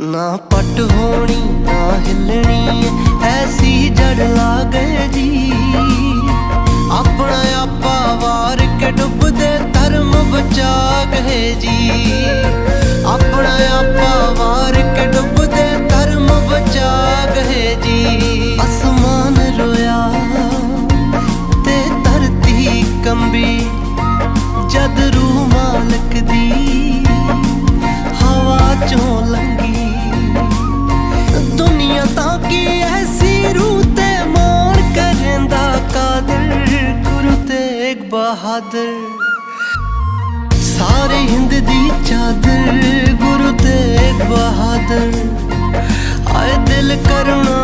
ਨਾ ਪੱਟ ਹੋਣੀ, ਨਾ ਹਿੱਲਣੀ ਐਸੀ ਜੜ ਲਾ ਗਏ ਜੀ। ਆਪਣਾ ਆਪਾ ਵਾਰ ਕੇ ਡੁੱਬਦੇ ਧਰਮ ਬਚਾ ਗਏ ਜੀ। ਆਪਣਾ ਆਪਾ ਵਾਰ ਕੇ ਡੁੱਬਦੇ ਧਰਮ ਬਚਾ ਗਏ ਜੀ। ਅਸਮਾਨ ਰੋਇਆ ਤੇ ਧਰਤੀ ਕੰਬੀ, ਜਦ ਰੂਹ ਮਾਲਕ ਬਹਾਦਰ। ਸਾਰੇ ਹਿੰਦ ਦੀ ਚਾਦਰ ਗੁਰੂ ਤੇਗ ਬਹਾਦਰ। ਆਏ ਦਿਲ ਕਰੁਣਾ